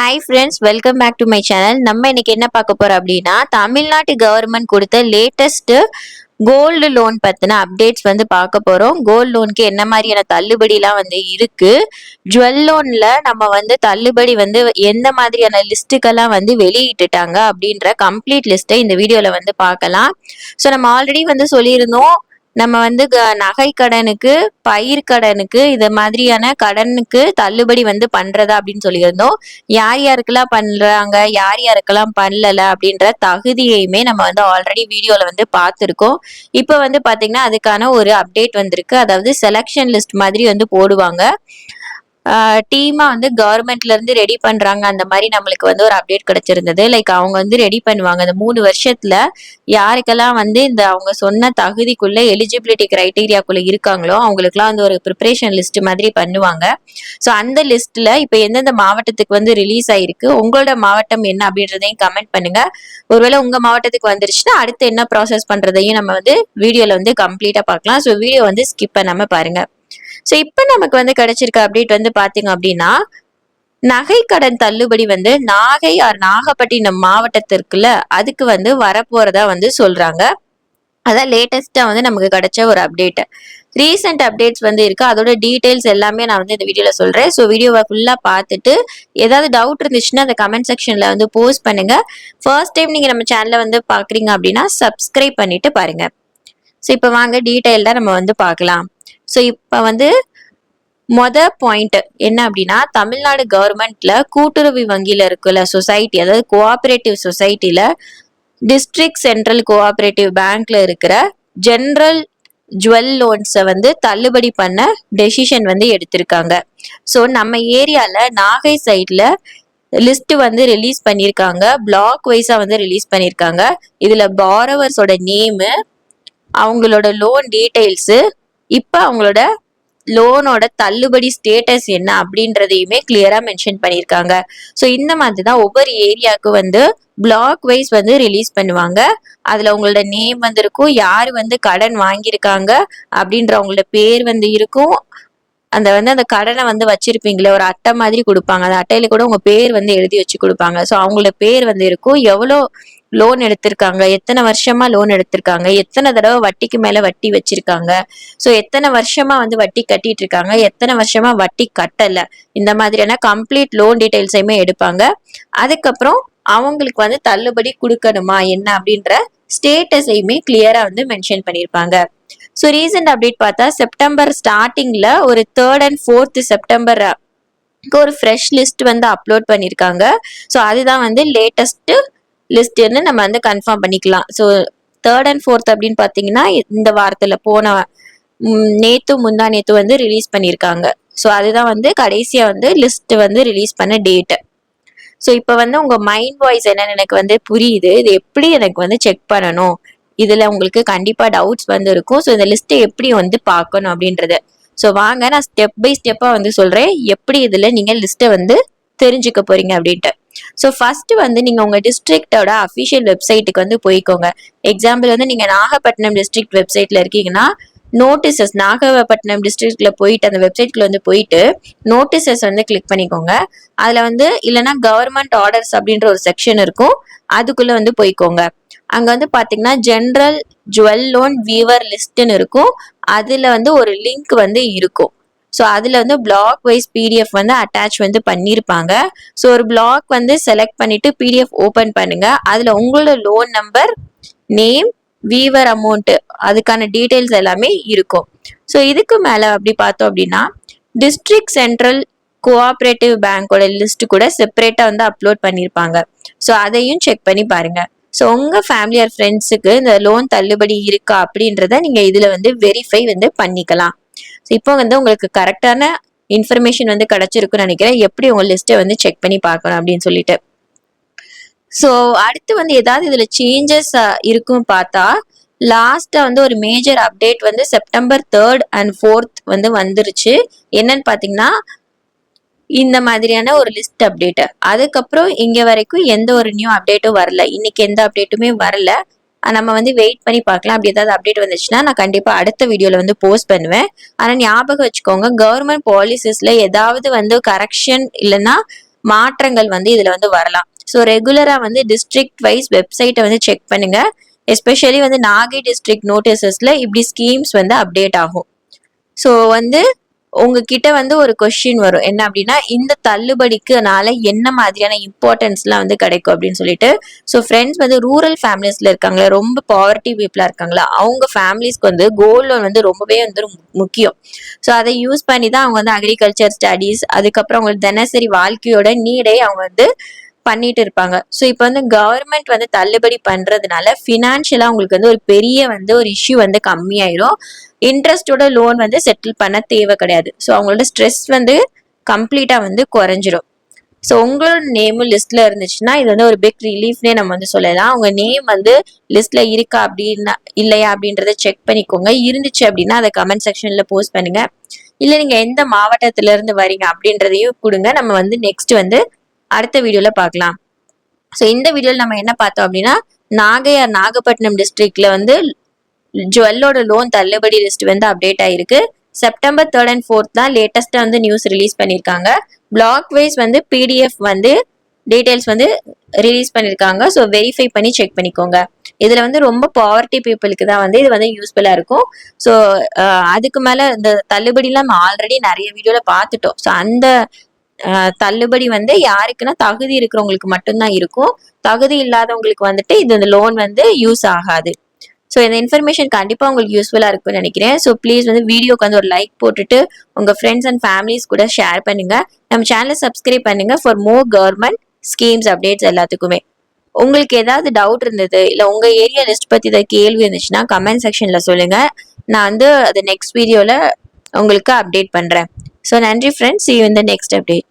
Hi friends welcome back to my channel நம்ம இன்னைக்கு என்ன பார்க்க போறோம் அப்படின்னா தமிழ்நாட்டு கவர்மெண்ட் கொடுத்த லேட்டஸ்ட் கோல்டு லோன் பத்தின அப்டேட்ஸ் வந்து பார்க்க போறோம். கோல்டு லோனுக்கு என்ன மாதிரியான தள்ளுபடிலாம் வந்து இருக்கு? ஜுவல் லோன்ல நம்ம வந்து தள்ளுபடி வந்து எந்த மாதிரியான லிஸ்ட்டுக்கெல்லாம் வந்து வெளியிட்டுட்டாங்க அப்படின்ற கம்ப்ளீட் லிஸ்ட்டை இந்த வீடியோல வந்து பார்க்கலாம். ஸோ நம்ம ஆல்ரெடி வந்து சொல்லியிருந்தோம் நம்ம வந்து க- நகை கடனுக்கு பயிர் கடனுக்கு இது மாதிரியான கடனுக்கு தள்ளுபடி வந்து பண்றதா அப்படின்னு சொல்லியிருந்தோம். யார் யாருக்கெல்லாம் பண்றாங்க யார் யாருக்கெல்லாம் பண்ணல அப்படின்ற தகுதியையுமே நம்ம வந்து ஆல்ரெடி வீடியோல வந்து பார்த்துருக்கோம். இப்போ வந்து பாத்தீங்கன்னா அதுக்கான ஒரு அப்டேட் வந்திருக்கு. அதாவது செலக்ஷன் லிஸ்ட் மாதிரி வந்து போடுவாங்க. டீமா வந்து கவர்மெண்ட்ல இருந்து ரெடி பண்றாங்க. அந்த மாதிரி நம்மளுக்கு வந்து ஒரு அப்டேட் கிடைச்சிருந்தது. லைக் அவங்க வந்து ரெடி பண்ணுவாங்க. அந்த மூணு வருஷத்துல யாருக்கெல்லாம் வந்து இந்த அவங்க சொன்ன தகுதிக்குள்ள எலிஜிபிலிட்டி கிரைட்டீரியாக்குள்ள இருக்காங்களோ அவங்களுக்குலாம் வந்து ஒரு ப்ரிப்பரேஷன் லிஸ்ட் மாதிரி பண்ணுவாங்க. ஸோ அந்த லிஸ்ட்ல இப்போ எந்தெந்த மாவட்டத்துக்கு வந்து ரிலீஸ் ஆயிருக்கு உங்களோட மாவட்டம் என்ன அப்படின்றதையும் கமெண்ட் பண்ணுங்க. ஒருவேளை உங்க மாவட்டத்துக்கு வந்துருச்சுன்னா அடுத்து என்ன ப்ராசஸ் பண்றதையும் நம்ம வந்து வீடியோல வந்து கம்ப்ளீட்டா பார்க்கலாம். ஸோ வீடியோ வந்து ஸ்கிப் பண்ணாம பாருங்க. ஸோ இப்போ நமக்கு வந்து கிடைச்சிருக்க அப்டேட் வந்து பார்த்தீங்க அப்படின்னா நகை கடன் தள்ளுபடி வந்து நாகை ஆர் நாகப்பட்டினம் மாவட்டத்திற்குள்ள அதுக்கு வந்து வரப்போறதா வந்து சொல்றாங்க. அதான் லேட்டஸ்டா வந்து நமக்கு கிடைச்ச ஒரு அப்டேட் ரீசெண்ட் அப்டேட்ஸ் வந்து இருக்கு. அதோட டீடைல்ஸ் எல்லாமே நான் வந்து இந்த வீடியோல சொல்றேன். ஸோ வீடியோவை ஃபுல்லா பார்த்துட்டு ஏதாவது டவுட் இருந்துச்சுன்னா அந்த கமெண்ட் செக்ஷன்ல வந்து போஸ்ட் பண்ணுங்க. ஃபர்ஸ்ட் டைம் நீங்க நம்ம சேனல்ல வந்து பாக்குறீங்க அப்படின்னா சப்ஸ்கிரைப் பண்ணிட்டு பாருங்க. ஸோ இப்போ வாங்க டீட்டெயில்டாக நம்ம வந்து பார்க்கலாம் ஸோ இப்போ வந்து மொத பாயிண்ட் என்ன அப்படின்னா தமிழ்நாடு கவர்மெண்ட்ல கூட்டுறவு வங்கியில இருக்குல்ல சொசைட்டி அதாவது கோஆபரேட்டிவ் சொசைட்டில டிஸ்ட்ரிக்ட் சென்ட்ரல் கோஆபரேட்டிவ் பேங்க்ல இருக்கிற ஜென்ரல் ஜுவல் லோன்ஸை வந்து தள்ளுபடி பண்ண டெசிஷன் வந்து எடுத்திருக்காங்க. ஸோ நம்ம ஏரியாவில் நாகை சைட்ல லிஸ்ட் வந்து ரிலீஸ் பண்ணியிருக்காங்க. பிளாக் வைஸா வந்து ரிலீஸ் பண்ணியிருக்காங்க. இதுல பாரோவர்ஸோட நேமு அவங்களோட லோன் டீட்டெயில்ஸு இப்போ அவங்களோட லோனோட தள்ளுபடி ஸ்டேட்டஸ் என்ன அப்படின்றதையுமே கிளியரா மென்ஷன் பண்ணியிருக்காங்க ஸோ இந்த மாதிரி தான் ஒவ்வொரு ஏரியாவுக்கு வந்து பிளாக் வைஸ் வந்து ரிலீஸ் பண்ணுவாங்க. அதுல உங்களோட நேம் வந்து இருக்கும் யார் வந்து கடன் வாங்கியிருக்காங்க அப்படின்ற அவங்களோட பேர் வந்து இருக்கும். அந்த வந்து அந்த கடனை வந்து வச்சிருப்பீங்களே ஒரு அட்டை மாதிரி கொடுப்பாங்க. அந்த அட்டையில கூட உங்க பேர் வந்து எழுதி வச்சு கொடுப்பாங்க. ஸோ அவங்களோட பேர் வந்து இருக்கும். எவ்வளோ லோன் எடுத்திருக்காங்க. எத்தனை வருஷமா லோன் எடுத்திருக்காங்க? எத்தனை தடவை வட்டிக்கு மேல வட்டி வச்சிருக்காங்க? ஸோ எத்தனை வருஷமா வந்து வட்டி கட்டிட்டு இருக்காங்க எத்தனை வருஷமா வட்டி கட்டல? இந்த மாதிரியான கம்ப்ளீட் லோன் டீடைல்ஸையுமே எடுப்பாங்க. அதுக்கப்புறம் அவங்களுக்கு வந்து தள்ளுபடி கொடுக்கணுமா? என்ன? அப்படின்ற ஸ்டேட்டஸையுமே கிளியரா வந்து மென்ஷன் பண்ணியிருப்பாங்க ஸோ ரீசெண்ட் அப்டேட் பார்த்தா செப்டம்பர் ஸ்டார்டிங்ல ஒரு தேர்ட் அண்ட் ஃபோர்த் செப்டம்பர் ஒரு ஃப்ரெஷ் லிஸ்ட் வந்து அப்லோட் பண்ணியிருக்காங்க ஸோ அதுதான் வந்து லேட்டஸ்ட் லிஸ்ட்னு நம்ம வந்து கன்ஃபார்ம் பண்ணிக்கலாம். ஸோ தேர்ட் அண்ட் ஃபோர்த் அப்படின்னு பார்த்தீங்கன்னா இந்த வாரத்தில் போன நேத்து முந்தா நேத்து வந்து ரிலீஸ் பண்ணியிருக்காங்க. ஸோ அதுதான் வந்து கடைசியாக வந்து லிஸ்ட் வந்து ரிலீஸ் பண்ண டேட்டு ஸோ இப்போ வந்து உங்கள் மைண்ட் வாய்ஸ் என்னன்னு எனக்கு வந்து புரியுது. இது எப்படி எனக்கு வந்து செக் பண்ணணும்? இதில் உங்களுக்கு கண்டிப்பாக டவுட்ஸ் வந்து இருக்கும். ஸோ இந்த லிஸ்ட்டை எப்படி வந்து பார்க்கணும் அப்படின்றது. ஸோ வாங்க நான் ஸ்டெப் பை ஸ்டெப்பாக வந்து சொல்கிறேன் எப்படி இதில் நீங்கள் லிஸ்ட்டை வந்து தெரிஞ்சுக்க போறீங்க அப்படின்ட்டு. ஸோ ஃபர்ஸ்ட் வந்து நீங்கள் உங்கள் டிஸ்ட்ரிக்டோட அஃபிஷியல் வெப்சைட்டுக்கு வந்து போய்க்கோங்க. எக்ஸாம்பிள் வந்து நீங்கள் நாகப்பட்டினம் டிஸ்ட்ரிக்ட் வெப்சைட்ல இருக்கீங்கன்னா நோட்டீசஸ் நாகப்பட்டினம் டிஸ்ட்ரிக்ட்ல போயிட்டு அந்த வெப்சைட்குள்ள வந்து போயிட்டு நோட்டீசஸ் வந்து கிளிக் பண்ணிக்கோங்க. அதில் வந்து இல்லைன்னா கவர்மெண்ட் ஆர்டர்ஸ் அப்படின்ற ஒரு செக்ஷன் இருக்கும். அதுக்குள்ள வந்து போய்க்கோங்க. அங்க வந்து பாத்தீங்கன்னா ஜென்ரல் ஜுவல் லோன் வீவர் லிஸ்ட்னு இருக்கும். அதுல வந்து ஒரு லிங்க் வந்து இருக்கும். ஸோ அதில் வந்து பிளாக் வைஸ் பிடிஎஃப் வந்து அட்டாச் வந்து பண்ணியிருப்பாங்க ஸோ ஒரு பிளாக் வந்து செலக்ட் பண்ணிவிட்டு பிடிஎஃப் ஓப்பன் பண்ணுங்கள் அதில் உங்களோட loan number name viewer amount அதுக்கான டீட்டெயில்ஸ் எல்லாமே இருக்கும். ஸோ இதுக்கு மேலே அப்படி பார்த்தோம் அப்படின்னா டிஸ்ட்ரிக்ட் சென்ட்ரல் கோஆப்ரேட்டிவ் பேங்கோட லிஸ்ட் கூட செப்பரேட்டாக வந்து அப்லோட் பண்ணியிருப்பாங்க ஸோ அதையும் செக் பண்ணி பாருங்கள் ஸோ உங்கள் ஃபேமிலி ஆர் ஃப்ரெண்ட்ஸுக்கு இந்த லோன் தள்ளுபடி இருக்கா அப்படின்றத நீங்கள் இதில் வந்து வெரிஃபை வந்து பண்ணிக்கலாம். இப்போ வந்து உங்களுக்கு கரெக்டான இன்ஃபர்மேஷன் வந்து கிடைச்சிருக்குன்னு நினைக்கிறேன். எப்படி உங்க லிஸ்ட்டை வந்து செக் பண்ணி பார்க்கணும் அப்படின்னு சொல்லிட்டு. ஸோ அடுத்து வந்து ஏதாவது இதுல சேஞ்சஸ் இருக்கும் பார்த்தா லாஸ்டா வந்து ஒரு மேஜர் அப்டேட் வந்து செப்டம்பர் தேர்ட் அண்ட் ஃபோர்த் வந்து வந்துருச்சு. என்னன்னு பாத்தீங்கன்னா இந்த மாதிரியான ஒரு லிஸ்ட் அப்டேட் அதுக்கப்புறம் இங்க வரைக்கும் எந்த ஒரு நியூ அப்டேட்டும் வரல. இன்னைக்கு எந்த அப்டேட்டுமே வரல. நம்ம வந்து வெயிட் பண்ணி பார்க்கலாம். அப்படி ஏதாவது அப்டேட் வந்துச்சுன்னா நான் கண்டிப்பாக அடுத்த வீடியோவில் வந்து போஸ்ட் பண்ணுவேன். ஆனால் ஞாபகம் வச்சுக்கோங்க கவர்மெண்ட் பாலிசிஸில் ஏதாவது வந்து கரெக்ஷன் இல்லைன்னா மாற்றங்கள் வந்து இதில் வந்து வரலாம். ஸோ ரெகுலராக வந்து டிஸ்ட்ரிக்ட் வைஸ் வெப்சைட்டை வந்து செக் பண்ணுங்க. எஸ்பெஷலி வந்து நாகை டிஸ்ட்ரிக்ட் நோட்டீஸஸில் இப்படி ஸ்கீம்ஸ் வந்து அப்டேட் ஆகும். ஸோ வந்து உங்ககிட்ட வந்து ஒரு கொஸ்டின் வரும். என்ன அப்படின்னா இந்த தள்ளுபடிக்குனால என்ன மாதிரியான இம்பார்ட்டன்ஸ்லாம் வந்து கிடைக்கும் அப்படின்னு சொல்லிட்டு. ஸோ ஃப்ரெண்ட்ஸ் வந்து ரூரல் ஃபேமிலிஸ்ல இருக்காங்களா? ரொம்ப பாவர்ட்டி பீப்புளா இருக்காங்களா? அவங்க ஃபேமிலிஸ்க்கு வந்து கோல்ட் லோன் வந்து ரொம்பவே வந்து மு- முக்கியம். ஸோ அதை யூஸ் பண்ணி தான் அவங்க வந்து அக்ரிகல்ச்சர் ஸ்டடீஸ் அதுக்கப்புறம் அவங்களுக்கு தினசரி வாழ்க்கையோட நீடை அவங்க வந்து பண்ணிட்டு இருப்பாங்க. ஸோ இப்போ வந்து கவர்மெண்ட் வந்து தள்ளுபடி பண்றதுனால ஃபினான்ஷியலாக உங்களுக்கு வந்து ஒரு பெரிய வந்து ஒரு இஷ்யூ வந்து கம்மியாயிரும். இன்ட்ரெஸ்டோட லோன் வந்து செட்டில் பண்ண தேவை கிடையாது. ஸோ அவங்களோட ஸ்ட்ரெஸ் வந்து கம்ப்ளீட்டாக வந்து குறைஞ்சிரும். ஸோ உங்களோட நேமும் லிஸ்ட்ல இருந்துச்சுன்னா இது வந்து ஒரு பிக் ரிலீஃப்னே நம்ம வந்து சொல்லலாம். உங்க நேம் வந்து லிஸ்ட்ல இருக்கா அப்படின்னா இல்லையா அப்படின்றத செக் பண்ணிக்கோங்க. இருந்துச்சு அப்படின்னா அதை கமெண்ட் செக்ஷன்ல போஸ்ட் பண்ணுங்க. இல்லை நீங்க எந்த மாவட்டத்துல இருந்து வரீங்க அப்படின்றதையும் கொடுங்க. நம்ம வந்து நெக்ஸ்ட் வந்து அடுத்த வீடியோல பார்க்கலாம். ஸோ இந்த வீடியோவில் நம்ம என்ன பார்த்தோம் அப்படின்னா நாகையார் நாகப்பட்டினம் டிஸ்ட்ரிக்ட்ல வந்து ஜுவல்லோட லோன் தள்ளுபடி லிஸ்ட் வந்து அப்டேட் ஆயிருக்கு. செப்டம்பர் தேர்ட் அண்ட் ஃபோர்த் தான் லேட்டஸ்டா வந்து நியூஸ் ரிலீஸ் பண்ணியிருக்காங்க பிளாக் வைஸ் வந்து பிடிஎஃப் வந்து டீடைல்ஸ் வந்து ரிலீஸ் பண்ணியிருக்காங்க ஸோ வெரிஃபை பண்ணி செக் பண்ணிக்கோங்க. இதுல வந்து ரொம்ப பாவர்ட்டி பீப்புளுக்கு தான் வந்து இது வந்து யூஸ்ஃபுல்லா இருக்கும். ஸோ அதுக்கு மேல இந்த தள்ளுபடிலாம் நம்ம ஆல்ரெடி நிறைய வீடியோல பார்த்துட்டோம். ஸோ அந்த தள்ளுபடி வந்து யாருக்குன்னா தகுதி இருக்கிறவங்களுக்கு மட்டும்தான் இருக்கும். தகுதி இல்லாதவங்களுக்கு வந்துட்டு இது இந்த லோன் வந்து யூஸ் ஆகாது. ஸோ இந்த இன்ஃபர்மேஷன் கண்டிப்பாக உங்களுக்கு யூஸ்ஃபுல்லாக இருக்கும்னு நினைக்கிறேன். ஸோ ப்ளீஸ் வந்து வீடியோக்கு வந்து ஒரு லைக் போட்டுட்டு உங்கள் ஃப்ரெண்ட்ஸ் அண்ட் ஃபேமிலிஸ் கூட ஷேர் பண்ணுங்கள் நம்ம சேனலை சப்ஸ்கிரைப் பண்ணுங்கள் for more government schemes updates எல்லாத்துக்குமே. உங்களுக்கு ஏதாவது டவுட் இருந்தது இல்லை உங்கள் ஏரியா லிஸ்ட் பற்றி ஏதாவது கேள்வி இருந்துச்சுன்னா கமெண்ட் செக்ஷனில் சொல்லுங்கள் நான் வந்து அது நெக்ஸ்ட் வீடியோவில் உங்களுக்கு அப்டேட் பண்ணுறேன் ஸோ நன்றி ஃப்ரெண்ட்ஸ் இ வந்து நெக்ஸ்ட் அப்டேட்